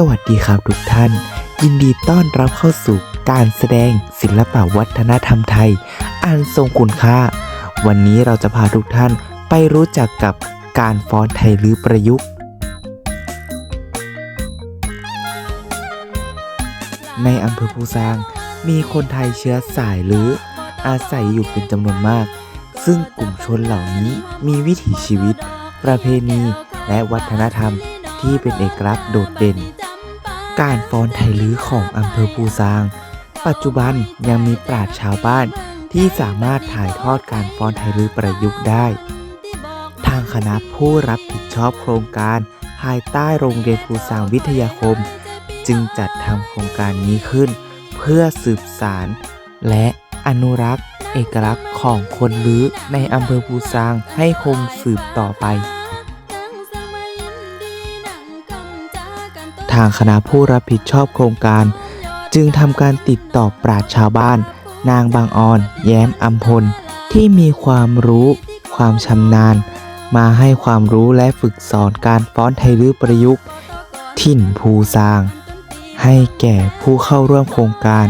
สวัสดีครับทุกท่าน ยินดีต้อนรับเข้าสู่การแสดงศิลปวัฒนธรรมไทย อันทรงคุณค่า วันนี้เราจะพาทุกท่านไปรู้จักกับการฟ้อนไทยลือประยุกต์ ในอำเภอภูซาง มีคนไทยเชื้อสายลือ อาศัยอยู่เป็นจำนวนมาก ซึ่งกลุ่มชนเหล่านี้มีวิถีชีวิต ประเพณีและวัฒนธรรมที่เป็นเอกลักษณ์โดดเด่น การฟ้อนไทยลื้อของอำเภอภูซาง ปัจจุบันยังมีปราชญ์ชาวบ้านที่สามารถถ่ายทอดการฟ้อนไทยลื้อประยุกต์ได้ ทางคณะผู้รับผิดชอบโครงการ ภายใต้โรงเรียนภูซางวิทยาคม จึงจัดทำโครงการนี้ขึ้น เพื่อสืบสาร และอนุรักษ์ เอกลักษณ์ของคนลื้อในอำเภอภูซางให้คงสืบต่อไปางคณะผู้รับผิดชอบโครงการ จึงทำการติดต่อปราชชาวบ้าน นางบางออน แย้มอัมพล ที่มีความรู้ ความชำนาญ มาให้ความรู้และฝึกสอนการฟ้อนไทยลื้อประยุกต์ ถิ่นภูซาง ให้แก่ผู้เข้าร่วมโครงการ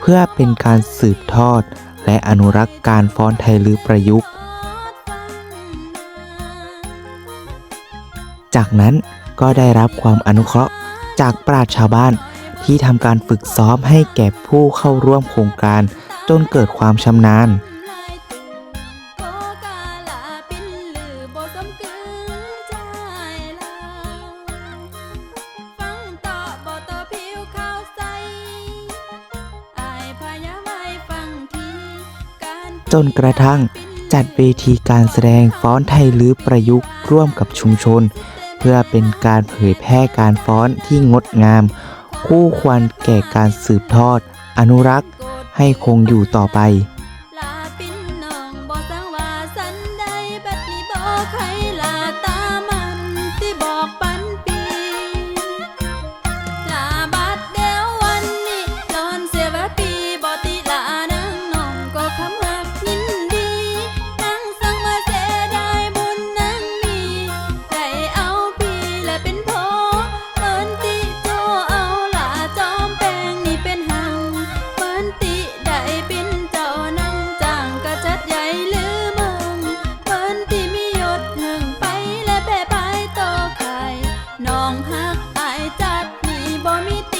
เพื่อเป็นการสืบทอด และอนุรักษ์การฟ้อนไทยลื้อประยุกต์ จากนั้นก็ได้รับความอนุเคราะห์ จากปราชชาวบ้าน ที่ทำการฝึกซ้อมให้แก่ผู้เข้าร่วมโครงการ จนเกิดความชำนาญ จนกระทั่งจัดเวทีการแสดงฟ้อนไทยลื้อประยุกต์ร่วมกับชุมชน เพื่อเป็นการเผยแพร่การฟ้อนที่งดงาม คู่ควรแก่การสืบทอด อนุรักษ์ ให้คงอยู่ต่อไปลาปินน้องบ่สังว่าสันใดบัดนี้บ่ใคร องหักอายจัดนี่บ่มีติ